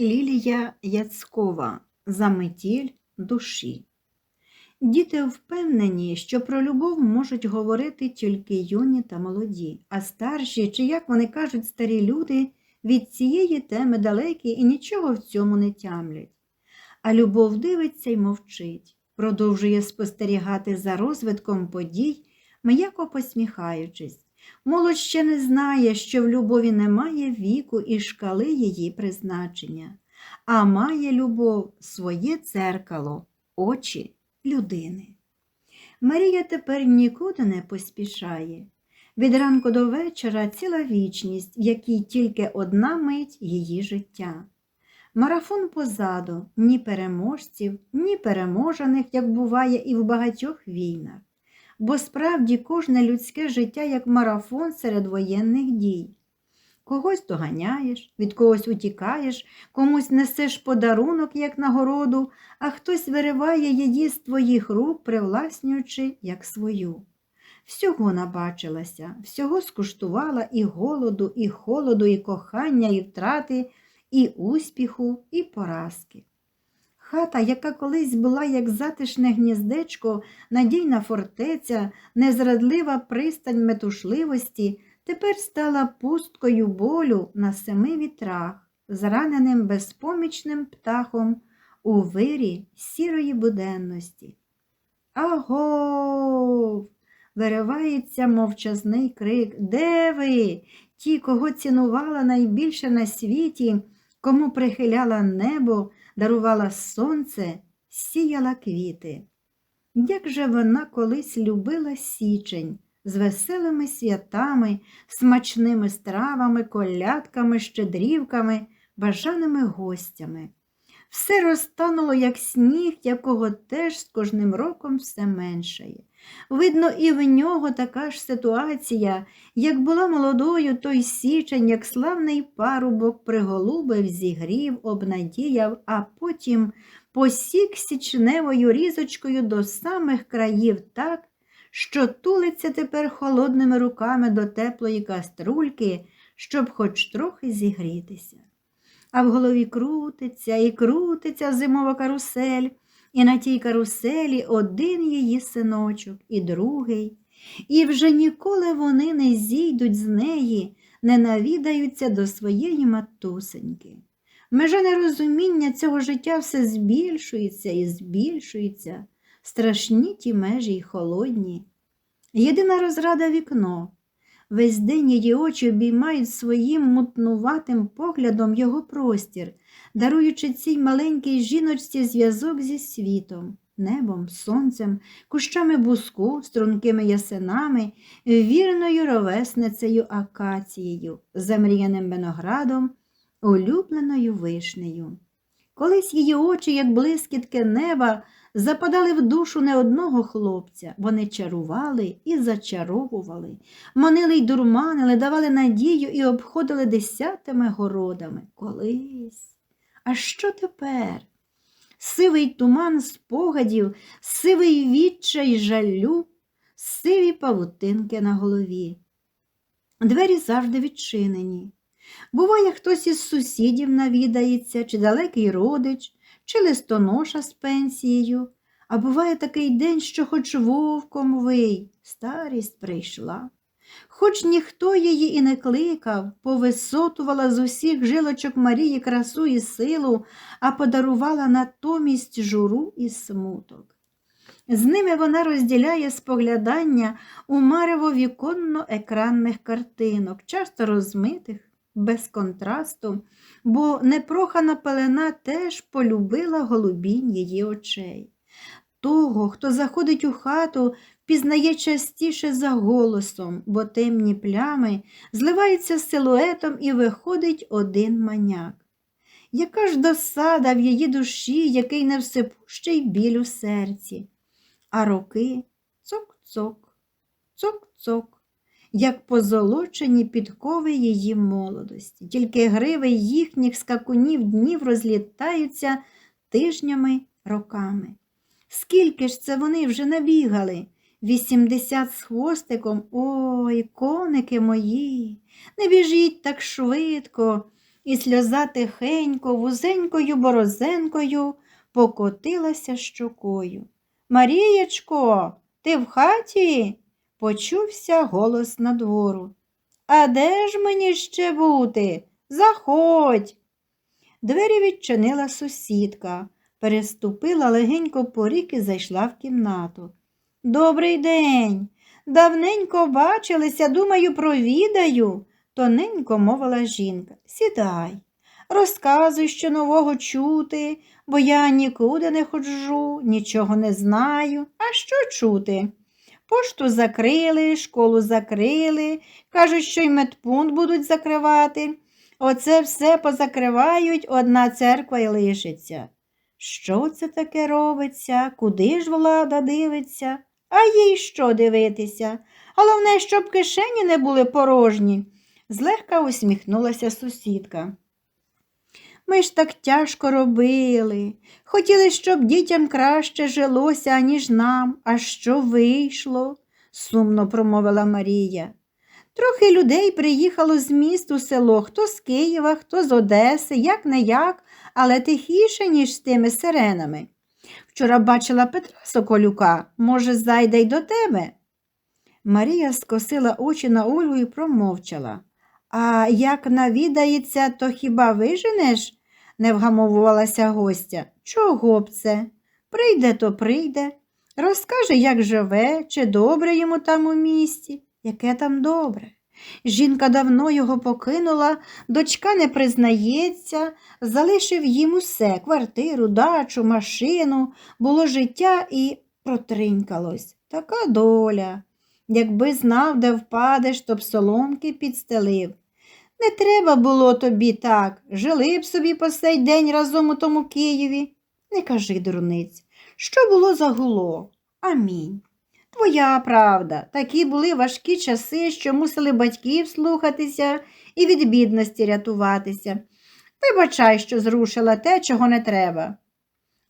Лілія Яцкова Заметіль душі. Діти впевнені, що про любов можуть говорити тільки юні та молоді, а старші, чи, як вони кажуть, старі люди, від цієї теми далекі і нічого в цьому не тямлять. А любов дивиться й мовчить, продовжує спостерігати за розвитком подій, м'яко посміхаючись. Молодь ще не знає, що в любові немає віку і шкали її призначення, а має любов своє дзеркало, очі людини. Марія тепер нікуди не поспішає. Від ранку до вечора ціла вічність, в якій тільки одна мить її життя. Марафон позаду ні переможців, ні переможених, як буває і в багатьох війнах бо справді кожне людське життя як марафон серед воєнних дій. Когось доганяєш, від когось утікаєш, комусь несеш подарунок, як нагороду, а хтось вириває її з твоїх рук, привласнюючи як свою. Всього набачилася, всього скуштувала і голоду, і холоду, і кохання, і втрати, і успіху, і поразки. Хата, яка колись була як затишне гніздечко, надійна фортеця, незрадлива пристань метушливості, тепер стала пусткою болю на семи вітрах, зраненим безпомічним птахом у вирі сірої буденності. Агов! виривається мовчазний крик. Де ви? Ті, кого цінувала найбільше на світі, кому прихиляла небо дарувала сонце, сіяла квіти. Як же вона колись любила січень з веселими святами, смачними стравами, колядками, щедрівками, бажаними гостями. Все розтануло, як сніг, якого теж з кожним роком все меншає. Видно, і в нього така ж ситуація, як була молодою той січень, як славний парубок приголубив, зігрів, обнадіяв, а потім посік січневою різочкою до самих країв так, що тулиться тепер холодними руками до теплої каструльки, щоб хоч трохи зігрітися. А в голові крутиться і крутиться зимова карусель. І на тій каруселі один її синочок і другий, і вже ніколи вони не зійдуть з неї, не навідаються до своєї матусеньки. Межа нерозуміння цього життя все збільшується і збільшується, страшні ті межі й холодні. Єдина розрада вікно. Весь день її очі обіймають своїм мутнуватим поглядом його простір, даруючи цій маленькій жіночці зв'язок зі світом, небом, сонцем, кущами буску, стрункими ясенами, вірною ровесницею акацією, замріяним виноградом, улюбленою вишнею. Колись її очі, як блискітки неба, западали в душу не одного хлопця. Вони чарували і зачаровували, манили й дурманили, давали надію і обходили десятими городами. Колись. А що тепер? Сивий туман спогадів, сивий відчай жалю, сиві павутинки на голові. Двері завжди відчинені. Буває, хтось із сусідів навідається, чи далекий родич, чи листоноша з пенсією, а буває такий день, що хоч вовком вий, старість прийшла. Хоч ніхто її і не кликав, повисотувала з усіх жилочок Марії красу і силу, а подарувала натомість журу і смуток. З ними вона розділяє споглядання у марево віконно екранних картинок, часто розмитих, без контрасту, бо непрохана пелена теж полюбила голубінь її очей. Того, хто заходить у хату, пізнає частіше за голосом, бо темні плями зливаються з силуетом і виходить один маняк. Яка ж досада в її душі, який не всепущий біль у серці, а роки цок-цок, цок-цок як позолочені підкови її молодості, тільки гриви їхніх скакунів днів розлітаються тижнями, роками. Скільки ж це вони вже набігали? Вісімдесят з хвостиком, ой, коники мої, не біжіть так швидко, і сльоза тихенько, вузенькою борозенкою покотилася щокою. Марієчко, ти в хаті? Почувся голос надвору. А де ж мені ще бути? Заходь. Двері відчинила сусідка, переступила легенько поріг і зайшла в кімнату. Добрий день. Давненько бачилися, думаю, провідаю, тоненько мовила жінка. Сідай, розказуй, що нового чути, бо я нікуди не ходжу, нічого не знаю. А що чути? Пошту закрили, школу закрили, кажуть, що й медпункт будуть закривати. Оце все позакривають, одна церква й лишиться. Що це таке робиться? Куди ж влада дивиться? А їй що дивитися? Головне, щоб кишені не були порожні, злегка усміхнулася сусідка. Ми ж так тяжко робили. Хотіли, щоб дітям краще жилося, аніж нам. А що вийшло? сумно промовила Марія. Трохи людей приїхало з міст у село, хто з Києва, хто з Одеси, як не як, але тихіше, ніж з тими сиренами. Вчора бачила Петра Соколюка, може, зайде й до тебе. Марія скосила очі на Ольгу і промовчала. А як навідається, то хіба виженеш? не вгамовувалася гостя. Чого б це? Прийде, то прийде. Розкаже, як живе, чи добре йому там у місті, яке там добре. Жінка давно його покинула, дочка не признається, залишив їм усе квартиру, дачу, машину, було життя і протринькалось. Така доля. Якби знав, де впадеш, то б соломки підстелив. Не треба було тобі так. Жили б собі по сей день разом у тому Києві. Не кажи, дурниць, що було загуло? Амінь. Твоя правда, такі були важкі часи, що мусили батьків слухатися і від бідності рятуватися. Вибачай, що зрушила те, чого не треба.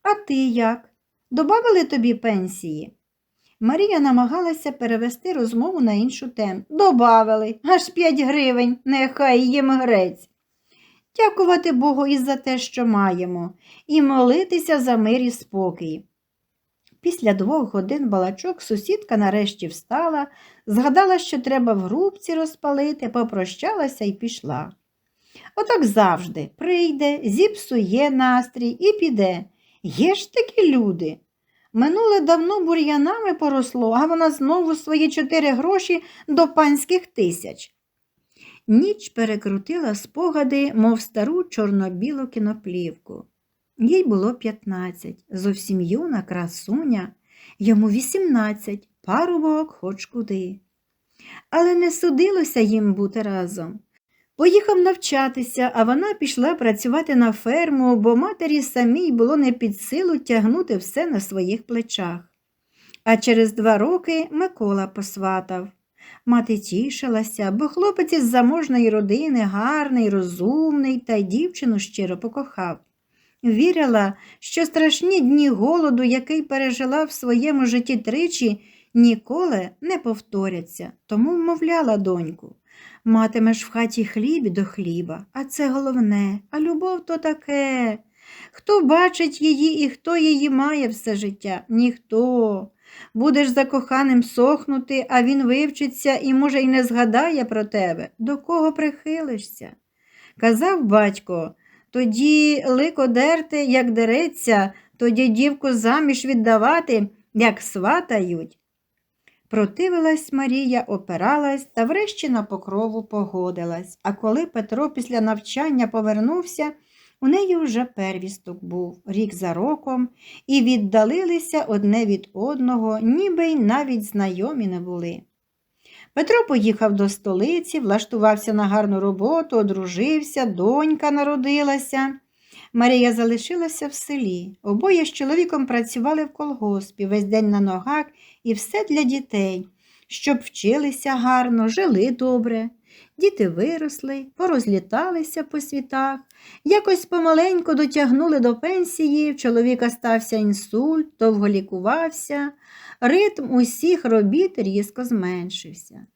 А ти як? Добавили тобі пенсії? Марія намагалася перевести розмову на іншу тему. Добавили, аж п'ять гривень, нехай їм грець. Дякувати Богу і за те, що маємо, і молитися за мир і спокій. Після двох годин балачок сусідка нарешті встала, згадала, що треба в грубці розпалити, попрощалася і пішла. Отак завжди прийде, зіпсує настрій і піде. Є ж такі люди. Минуле давно бур'янами поросло, а вона знову свої чотири гроші до панських тисяч. Ніч перекрутила спогади, мов стару чорно-білу кіноплівку. Їй було 15, зовсім юна красуня, йому 18, парубок хоч куди. Але не судилося їм бути разом. Поїхав навчатися, а вона пішла працювати на ферму, бо матері самій було не під силу тягнути все на своїх плечах. А через два роки Микола посватав. Мати тішилася, бо хлопець із заможної родини гарний, розумний та й дівчину щиро покохав. Вірила, що страшні дні голоду, який пережила в своєму житті тричі, ніколи не повторяться, тому вмовляла доньку. Матимеш в хаті хліб до хліба, а це головне, а любов то таке. Хто бачить її і хто її має все життя? Ніхто. Будеш за коханим сохнути, а він вивчиться і, може, й не згадає про тебе, до кого прихилишся. Казав батько, тоді лико дерти, як дереться, тоді дівку заміж віддавати, як сватають. Противилась Марія, опиралась та врешті на покрову погодилась. А коли Петро після навчання повернувся, у неї вже первісток був рік за роком, і віддалилися одне від одного, ніби й навіть знайомі не були. Петро поїхав до столиці, влаштувався на гарну роботу, одружився, донька народилася. Марія залишилася в селі. Обоє з чоловіком працювали в колгоспі весь день на ногах і все для дітей, щоб вчилися гарно, жили добре. Діти виросли, порозліталися по світах, якось помаленьку дотягнули до пенсії, в чоловіка стався інсульт, довго лікувався, ритм усіх робіт різко зменшився.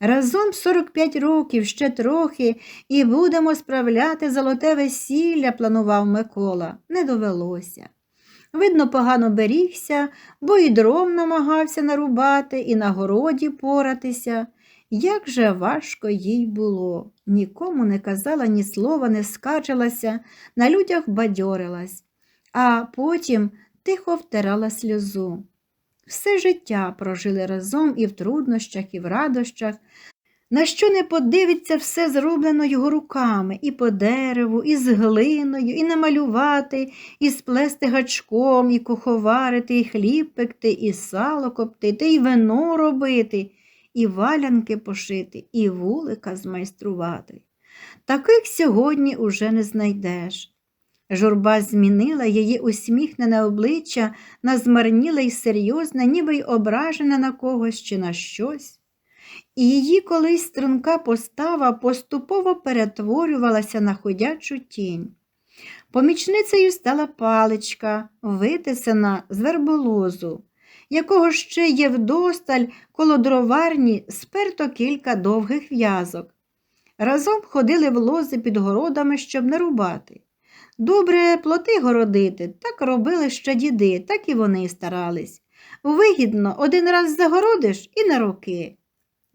Разом 45 років, ще трохи, і будемо справляти золоте весілля, планував Микола. Не довелося. Видно, погано берігся, бо і дров намагався нарубати, і на городі поратися. Як же важко їй було. Нікому не казала ні слова, не скаржилася, на людях бадьорилась, а потім тихо втирала сльозу. Все життя прожили разом і в труднощах, і в радощах. На що не подивиться, все зроблено його руками, і по дереву, і з глиною, і намалювати, і сплести гачком, і куховарити, і хліб пекти, і сало коптити, і вино робити, і валянки пошити, і вулика змайструвати. Таких сьогодні уже не знайдеш. Журба змінила її усміхнене обличчя на змарніле й серйозне, ніби й ображене на когось чи на щось. І її колись струнка постава поступово перетворювалася на ходячу тінь. Помічницею стала паличка, витисана з верболозу, якого ще є вдосталь коло дроварні сперто кілька довгих в'язок. Разом ходили в лози під городами, щоб не рубати. Добре плоти городити, так робили ще діди, так і вони старались. Вигідно, один раз загородиш і на роки.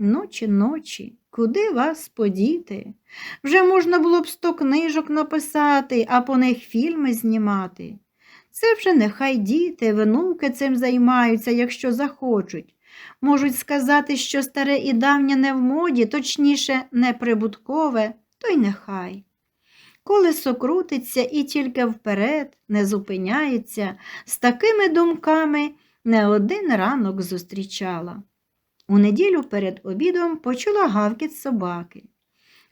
Ночі, ночі, куди вас подіти? Вже можна було б сто книжок написати, а по них фільми знімати. Це вже нехай діти, внуки цим займаються, якщо захочуть. Можуть сказати, що старе і давнє не в моді, точніше, неприбуткове, то й нехай. Колесо крутиться і тільки вперед не зупиняється, з такими думками не один ранок зустрічала. У неділю перед обідом почула гавкіт собаки.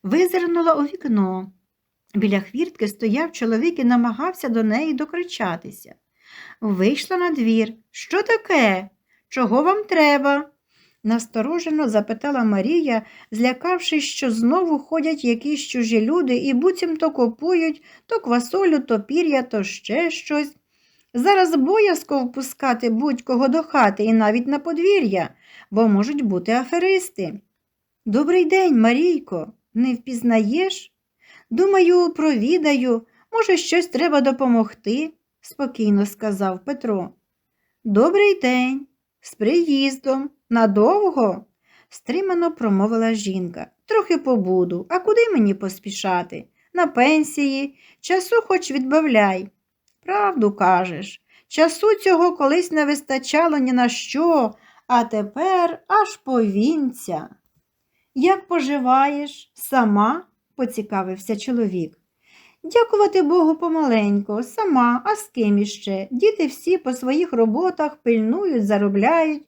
Визирнула у вікно. Біля хвіртки стояв чоловік і намагався до неї докричатися. Вийшла на двір. Що таке? Чого вам треба? насторожено запитала Марія, злякавшись, що знову ходять якісь чужі люди і буцімто купують то квасолю, то пір'я, то ще щось. Зараз боязко впускати будь-кого до хати і навіть на подвір'я, бо можуть бути аферисти. Добрий день, Марійко, не впізнаєш? Думаю, провідаю, може, щось треба допомогти, спокійно сказав Петро. Добрий день, з приїздом. Надовго? стримано промовила жінка. Трохи побуду, а куди мені поспішати? На пенсії, часу хоч відбавляй. Правду кажеш, часу цього колись не вистачало ні на що, а тепер аж повінця. Як поживаєш? Сама? поцікавився чоловік. Дякувати Богу помаленько, сама, а з ким іще? Діти всі по своїх роботах пильнують, заробляють.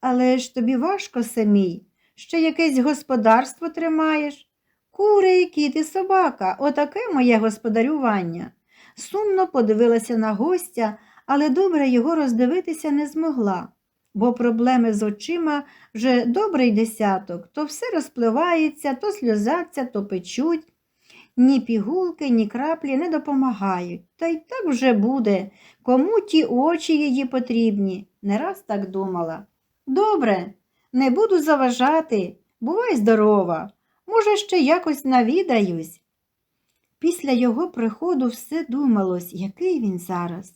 Але ж тобі важко самій, ще якесь господарство тримаєш. Кури, кіт і собака, отаке моє господарювання. Сумно подивилася на гостя, але добре його роздивитися не змогла, бо проблеми з очима вже добрий десяток, то все розпливається, то сльозаться, то печуть. Ні пігулки, ні краплі не допомагають. Та й так вже буде, кому ті очі її потрібні, не раз так думала. Добре, не буду заважати, бувай здорова, може, ще якось навідаюсь. Після його приходу все думалось, який він зараз.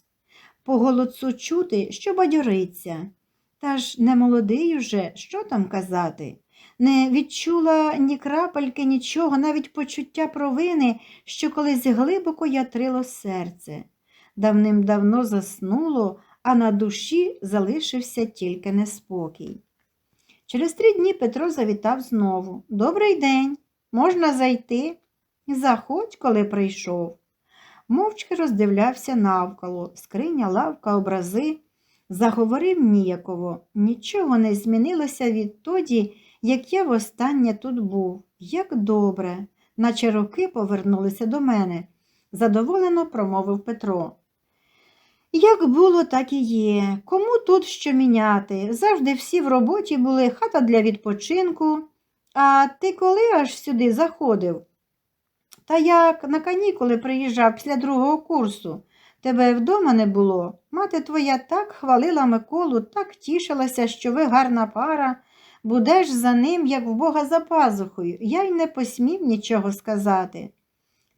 По голосу чути, що бадьориться. Та ж не молодий уже, що там казати. Не відчула ні крапельки, нічого, навіть почуття провини, що колись глибоко ятрило серце. Давним-давно заснуло, а на душі залишився тільки неспокій. Через три дні Петро завітав знову. Добрий день, можна зайти? Заходь, коли прийшов. Мовчки роздивлявся навколо, скриня, лавка, образи. Заговорив ніяково. Нічого не змінилося відтоді, як я востаннє тут був. Як добре, наче роки повернулися до мене, задоволено промовив Петро. Як було, так і є. Кому тут що міняти? Завжди всі в роботі були, хата для відпочинку. А ти коли аж сюди заходив? Та як на канікули приїжджав після другого курсу. Тебе вдома не було. Мати твоя так хвалила Миколу, так тішилася, що ви гарна пара. будеш за ним, як в Бога за пазухою. Я й не посмів нічого сказати.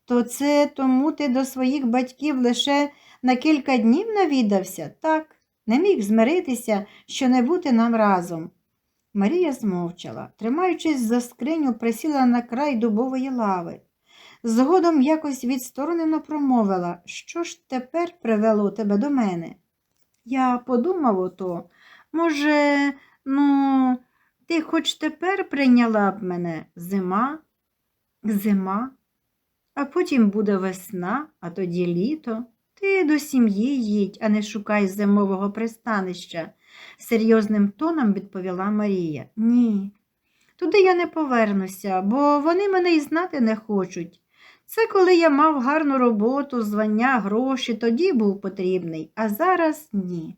То це тому ти до своїх батьків лише на кілька днів навідався? Так, не міг змиритися, що не бути нам разом. Марія змовчала, тримаючись за скриню, присіла на край дубової лави. Згодом якось відсторонено промовила, що ж тепер привело тебе до мене? Я подумав ото, може, ну, ти хоч тепер прийняла б мене зима, зима, а потім буде весна, а тоді літо. Ти до сім'ї їдь, а не шукай зимового пристанища, серйозним тоном відповіла Марія. Ні. Туди я не повернуся, бо вони мене й знати не хочуть. Це коли я мав гарну роботу, звання, гроші, тоді був потрібний, а зараз ні.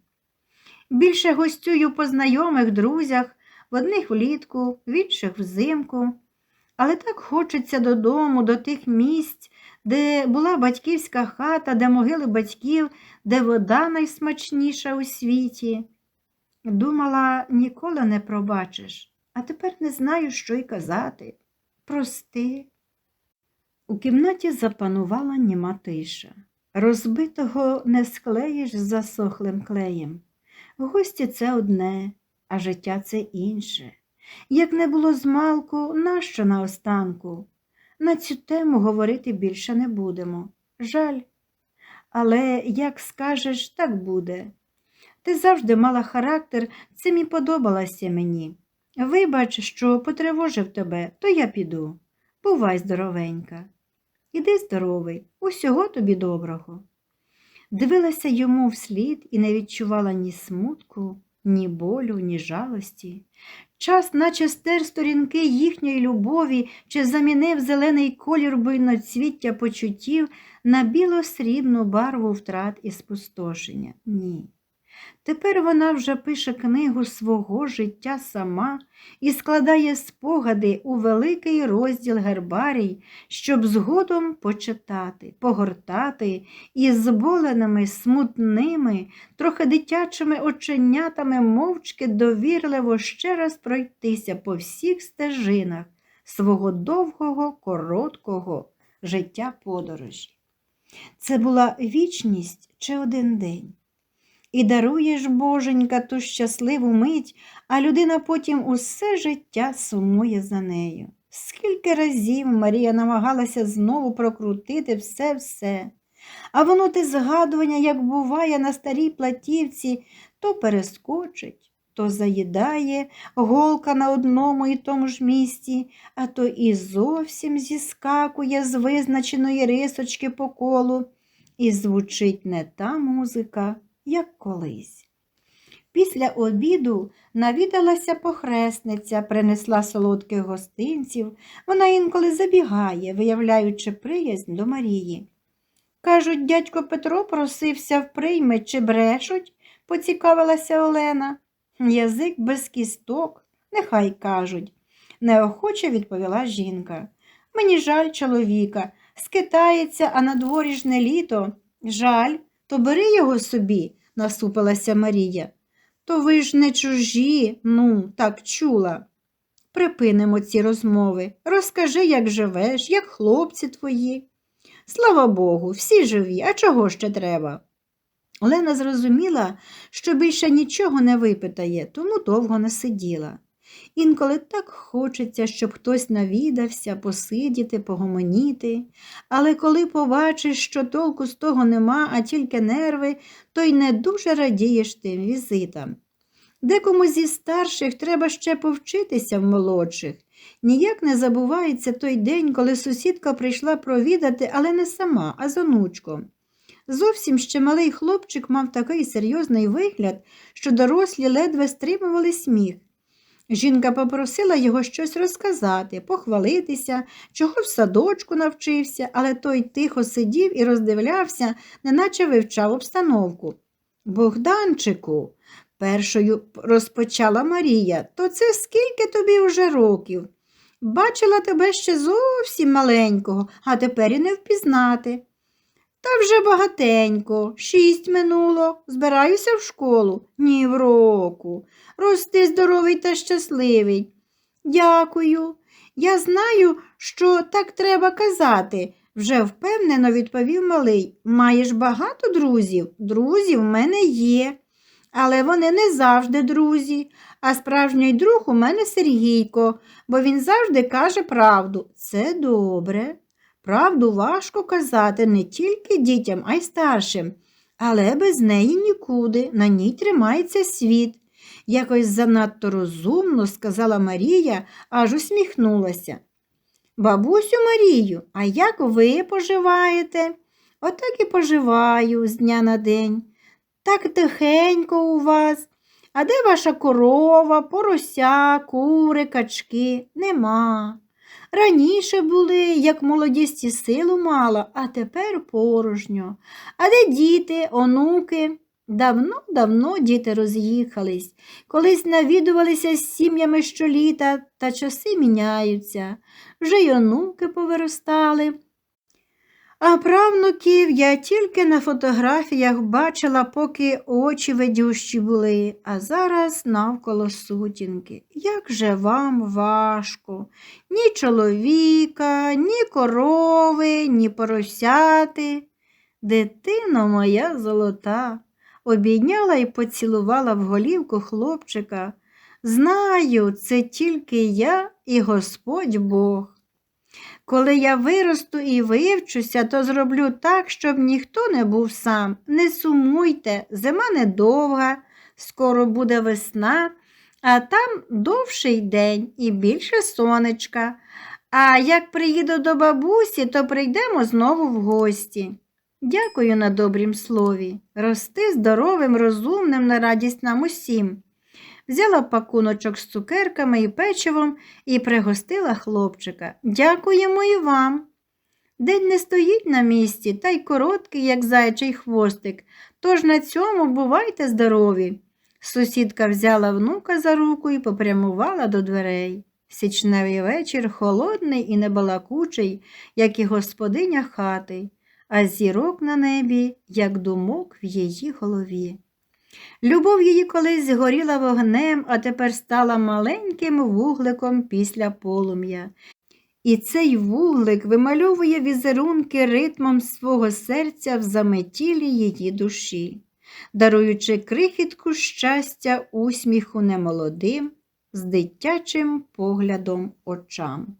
Більше гостюю по знайомих, друзях, в одних влітку, в інших взимку. Але так хочеться додому, до тих місць, де була батьківська хата, де могили батьків, де вода найсмачніша у світі. Думала, ніколи не пробачиш, а тепер не знаю, що й казати. Прости. У кімнаті запанувала німа тиша. Розбитого не склеїш засохлим клеєм. Гості це одне, а життя це інше. Як не було змалку, нащо наостанку? На цю тему говорити більше не будемо. Жаль. Але як скажеш, так буде. Ти завжди мала характер, цим і подобалася мені. Вибач, що потривожив тебе, то я піду. Бувай здоровенька. Іди здоровий, усього тобі доброго. Дивилася йому вслід і не відчувала ні смутку, ні болю, ні жалості. Час, наче стер сторінки їхньої любові, чи замінив зелений колір буйноцвіття почуттів на біло-срібну барву втрат і спустошення. Ні. Тепер вона вже пише книгу свого життя сама і складає спогади у великий розділ гербарій, щоб згодом почитати, погортати і зболеними, смутними, трохи дитячими оченятами мовчки довірливо ще раз пройтися по всіх стежинах свого довгого, короткого життя подорожі. Це була вічність чи один день. І даруєш, боженька, ту щасливу мить, а людина потім усе життя сумує за нею. Скільки разів Марія намагалася знову прокрутити все-все, а воно те згадування, як буває на старій платівці, то перескочить, то заїдає голка на одному і тому ж місці, а то і зовсім зіскакує з визначеної рисочки по колу, і звучить не та музика як колись. Після обіду навідалася похресниця, принесла солодких гостинців. Вона інколи забігає, виявляючи приязнь до Марії. Кажуть, дядько Петро просився в прийми чи брешуть, поцікавилася Олена. Язик без кісток, нехай кажуть, неохоче відповіла жінка. Мені жаль чоловіка, скитається, а на дворі ж не літо. Жаль, то бери його собі, насупилася Марія. То ви ж не чужі, ну, так чула. Припинимо ці розмови. Розкажи, як живеш, як хлопці твої. Слава Богу, всі живі, а чого ще треба? Олена зрозуміла, що більше нічого не випитає, тому довго не сиділа. Інколи так хочеться, щоб хтось навідався, посидіти, погомоніти, але коли побачиш, що толку з того нема, а тільки нерви, то й не дуже радієш тим візитам. Декому зі старших треба ще повчитися в молодших. Ніяк не забувається той день, коли сусідка прийшла провідати, але не сама, а з онучком. Зовсім ще малий хлопчик мав такий серйозний вигляд, що дорослі ледве стримували сміх. Жінка попросила його щось розказати, похвалитися, чого в садочку навчився, але той тихо сидів і роздивлявся, неначе вивчав обстановку. Богданчику, першою розпочала Марія, то це скільки тобі уже років? Бачила тебе ще зовсім маленького, а тепер і не впізнати. Та вже багатенько, шість минуло, збираюся в школу. Ні в року. Рости здоровий та щасливий. Дякую. Я знаю, що так треба казати, вже впевнено відповів малий. Маєш багато друзів? Друзі в мене є. Але вони не завжди друзі, а справжній друг у мене Сергійко, бо він завжди каже правду. Це добре. Правду важко казати не тільки дітям, а й старшим, але без неї нікуди, на ній тримається світ. Якось занадто розумно сказала Марія, аж усміхнулася. Бабусю Марію, а як ви поживаєте? Отак і поживаю з дня на день. Так тихенько у вас. А де ваша корова, порося, кури, качки? Нема. Раніше були, як молодісті силу мала, а тепер порожньо. А де діти, онуки? Давно-давно діти роз'їхались, колись навідувалися з сім'ями щоліта, та часи міняються. Вже й онуки повиростали. А правнуків я тільки на фотографіях бачила, поки очі ведющі були, а зараз навколо сутінки. Як же вам важко? Ні чоловіка, ні корови, ні поросяти. Дитино моя золота, обійняла і поцілувала в голівку хлопчика. Знаю, це тільки я і Господь Бог. Коли я виросту і вивчуся, то зроблю так, щоб ніхто не був сам. Не сумуйте, зима недовга, скоро буде весна, а там довший день і більше сонечка. А як приїду до бабусі, то прийдемо знову в гості. Дякую на добрім слові. Рости здоровим, розумним на радість нам усім. Взяла пакуночок з цукерками і печивом і пригостила хлопчика. Дякуємо і вам. День не стоїть на місці, та й короткий, як зайчий хвостик, тож на цьому бувайте здорові. Сусідка взяла внука за руку і попрямувала до дверей. Січневий вечір холодний і небалакучий, як і господиня хати, а зірок на небі, як думок в її голові. Любов її колись згоріла вогнем, а тепер стала маленьким вугликом після полум'я. І цей вуглик вимальовує візерунки ритмом свого серця в заметілі її душі, даруючи крихітку щастя усміху немолодим, з дитячим поглядом очам.